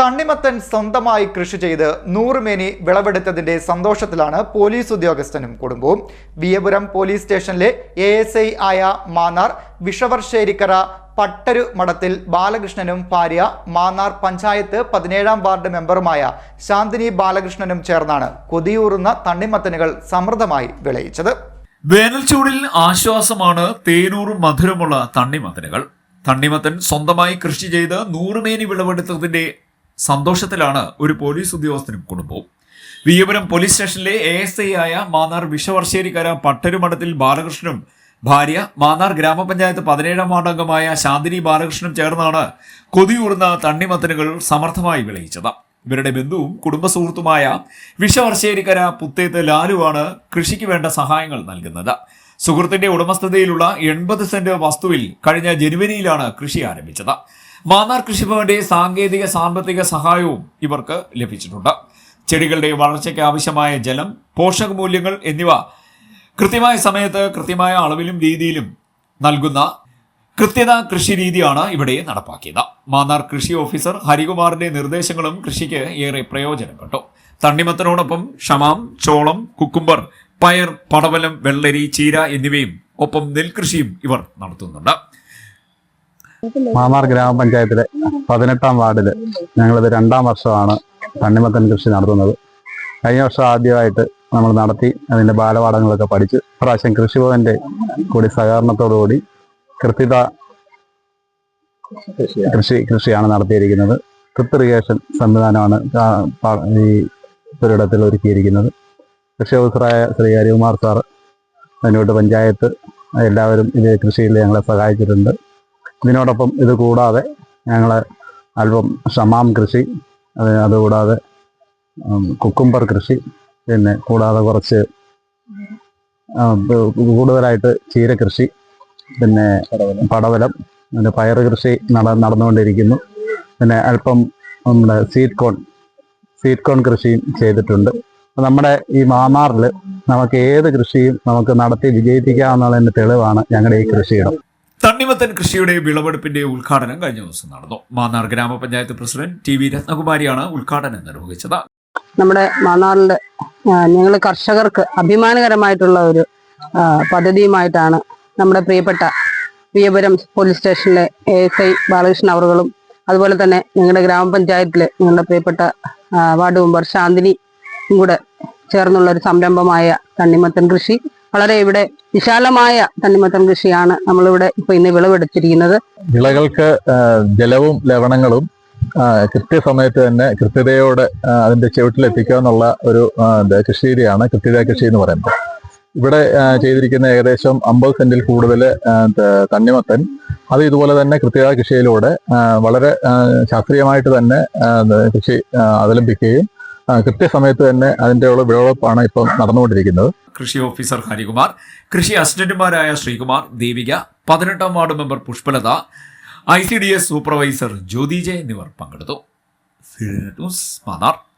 തണ്ണിമത്തൻ സ്വന്തമായി കൃഷി ചെയ്ത് നൂറുമേനി വിളവെടുത്തതിന്റെ സന്തോഷത്തിലാണ് പോലീസ് ഉദ്യോഗസ്ഥനും കുടുംബവും. വിയപുരം പോലീസ് സ്റ്റേഷനിലെ എ എസ് ഐ ആയ മാന്നാർ വിഷവർശ്ശേരിക്കര പട്ടരു മഠത്തിൽ ബാലകൃഷ്ണനും ഭാര്യ മാന്നാർ പഞ്ചായത്ത് പതിനേഴാം വാർഡ് മെമ്പറുമായ ശാന്തിനി ബാലകൃഷ്ണനും ചേർന്നാണ് കൊതിയൂറുന്ന തണ്ണിമത്തനുകൾ സമൃദ്ധമായി വിളയിച്ചത്. വേനൽച്ചൂടിൽ ആശ്വാസമാണ് തേനൂറും മധുരമുള്ള തണ്ണിമത്തനുകൾ. തണ്ണിമത്തൻ സ്വന്തമായി കൃഷി ചെയ്ത് നൂറുമേനി വിളവെടുത്തതിന്റെ സന്തോഷത്തിലാണ് ഒരു പോലീസ് ഉദ്യോഗസ്ഥനും കുടുംബവും. വിയപുരം പോലീസ് സ്റ്റേഷനിലെ എ എസ് ഐ ആയ മാന്നാർ വിഷവർശ്ശേരിക്കര പട്ടരുമഠത്തിൽ ബാലകൃഷ്ണനും ഭാര്യ മാന്നാർ ഗ്രാമപഞ്ചായത്ത് പതിനേഴാം വാർഡ് അംഗമായ ശാന്തിനി ബാലകൃഷ്ണനും ചേർന്നാണ് കൊതിയൂർന്ന തണ്ണിമത്തനുകൾ സമർത്ഥമായി വിളയിച്ചത്. ഇവരുടെ ബന്ധുവും കുടുംബ സുഹൃത്തുമായ വിഷവർശ്ശേരിക്കര പുത്തേത്ത് ലാലുവാണ് കൃഷിക്ക് വേണ്ട സഹായങ്ങൾ നൽകുന്നത്. സുഹൃത്തിന്റെ ഉടമസ്ഥതയിലുള്ള എൺപത് സെന്റ് വസ്തുവിൽ കഴിഞ്ഞ ജനുവരിയിലാണ് കൃഷി ആരംഭിച്ചത്. മാന്നാർ കൃഷിഭവന്റെ സാങ്കേതിക സാമ്പത്തിക സഹായവും ഇവർക്ക് ലഭിച്ചിട്ടുണ്ട്. ചെടികളുടെ വളർച്ചയ്ക്ക് ആവശ്യമായ ജലം പോഷകമൂല്യങ്ങൾ എന്നിവ കൃത്യമായ സമയത്ത് കൃത്യമായ അളവിലും രീതിയിലും നൽകുന്ന കൃത്യത കൃഷി രീതിയാണ് ഇവിടെ നടപ്പാക്കിയത്. മാന്നാർ കൃഷി ഓഫീസർ ഹരികുമാറിന്റെ നിർദ്ദേശങ്ങളും കൃഷിക്ക് ഏറെ പ്രയോജനപ്പെട്ടു. തണ്ണിമത്തനോടൊപ്പം ഷമാം ചോളം കുക്കുംബർ പയർ പടവലം വെള്ളരി ചീര എന്നിവയും ഒപ്പം നെൽകൃഷിയും ഇവർ നടത്തുന്നുണ്ട്. മാമാർ ഗ്രാമപഞ്ചായത്തിലെ പതിനെട്ടാം വാർഡിൽ ഞങ്ങളിത് രണ്ടാം വർഷമാണ് തണ്ണിമത്തൻ കൃഷി നടത്തുന്നത്. കഴിഞ്ഞ വർഷം ആദ്യമായിട്ട് നമ്മൾ നടത്തി അതിന്റെ ബാലപാഠങ്ങളൊക്കെ പഠിച്ച് പ്രാവശ്യം കൃഷിഭവന്റെ കൂടി സഹകരണത്തോടുകൂടി കൃത്യത കൃഷി കൃഷിയാണ് നടത്തിയിരിക്കുന്നത്. ഇറിഗേഷൻ സംവിധാനമാണ് ഈ ഒരിടത്തിൽ ഒരുക്കിയിരിക്കുന്നത്. കൃഷി ഓഫീസറായ ശ്രീ ഹരികുമാർ സാർ അതിനോട്ട് പഞ്ചായത്ത് എല്ലാവരും ഇത് കൃഷിയിൽ ഞങ്ങളെ സഹായിച്ചിട്ടുണ്ട്. ഇതിനോടൊപ്പം ഇത് കൂടാതെ ഞങ്ങൾ അല്പം ഷമാം കൃഷി അത് അതുകൂടാതെ കുക്കുംബർ കൃഷി പിന്നെ കൂടാതെ കുറച്ച് കൂടുതലായിട്ട് ചീര ചീരകൃഷി പിന്നെ പടവലം പിന്നെ പയർ കൃഷി നട നടന്നുകൊണ്ടിരിക്കുന്നു. പിന്നെ അല്പം നമ്മുടെ സീറ്റ് കോൺ സീറ്റ് കോൺ കൃഷിയും ചെയ്തിട്ടുണ്ട്. നമ്മുടെ ഈ മാമാറിൽ നമുക്ക് ഏത് കൃഷിയും നമുക്ക് നടത്തി വിജയിപ്പിക്കാമെന്നുള്ളതിന്റെ തെളിവാണ് ഞങ്ങളുടെ ഈ കൃഷിയിടം. തണ്ണിമത്തൻ കൃഷിയുടെ വിളവെടുപ്പിന്റെ ഉദ്ഘാടനം കഴിഞ്ഞ ദിവസം നടന്നു. മാന്നാർ ഗ്രാമപഞ്ചായത്ത് പ്രസിഡന്റ് ടി വി രത്നകുമാരിയാണ് ഉദ്ഘാടനം നിർവഹിച്ചത്. നമ്മുടെ മാന്നാറിലെ ഞങ്ങൾ കർഷകർക്ക് അഭിമാനകരമായിട്ടുള്ള ഒരു പദ്ധതിയുമായിട്ടാണ് നമ്മുടെ പ്രിയപ്പെട്ട വിയപുരം പോലീസ് സ്റ്റേഷനിലെ എ എസ് ഐ ബാലകൃഷ്ണൻ അവറുകളും അതുപോലെ തന്നെ ഞങ്ങളുടെ ഗ്രാമപഞ്ചായത്തിലെ ഞങ്ങളുടെ പ്രിയപ്പെട്ട വാർഡ് മെമ്പർ ശാന്തിനിയും കൂടെ ചേർന്നുള്ള ഒരു സംരംഭമായ തണ്ണിമത്തൻ കൃഷി വളരെ ഇവിടെ വിശാലമായ തണ്ണിമത്തൻ കൃഷിയാണ് നമ്മളിവിടെ ഇപ്പൊ ഇന്ന് വിളവെടുത്തിരിക്കുന്നത്. വിളകൾക്ക് ജലവും ലവണങ്ങളും കൃത്യസമയത്ത് തന്നെ കൃത്യതയോടെ അതിന്റെ ചുവട്ടിലെത്തിക്കുക എന്നുള്ള ഒരു കൃഷി രീതിയാണ് കൃത്യത കൃഷി എന്ന് പറയുന്നത്. ഇവിടെ ചെയ്തിരിക്കുന്ന ഏകദേശം അമ്പത് സെന്റിൽ കൂടുതൽ തണ്ണിമത്തൻ. അത് ഇതുപോലെ തന്നെ കൃത്യത കൃഷിയിലൂടെ വളരെ ശാസ്ത്രീയമായിട്ട് തന്നെ കൃഷി അവലംബിക്കുകയും കൃത്യസമയത്ത് തന്നെ അതിന്റെ ഉള്ള വിളവെടുപ്പാണ് ഇപ്പോൾ നടന്നുകൊണ്ടിരിക്കുന്നത്. കൃഷി ഓഫീസർ ഹരികുമാർ കൃഷി അസിസ്റ്റന്റുമാരായ ശ്രീകുമാർ ദേവിക പതിനെട്ടാം ward member Pushpalatha I C D S supervisor Jyothi J എന്നിവർ പങ്കെടുത്തു. മാന്നാർ.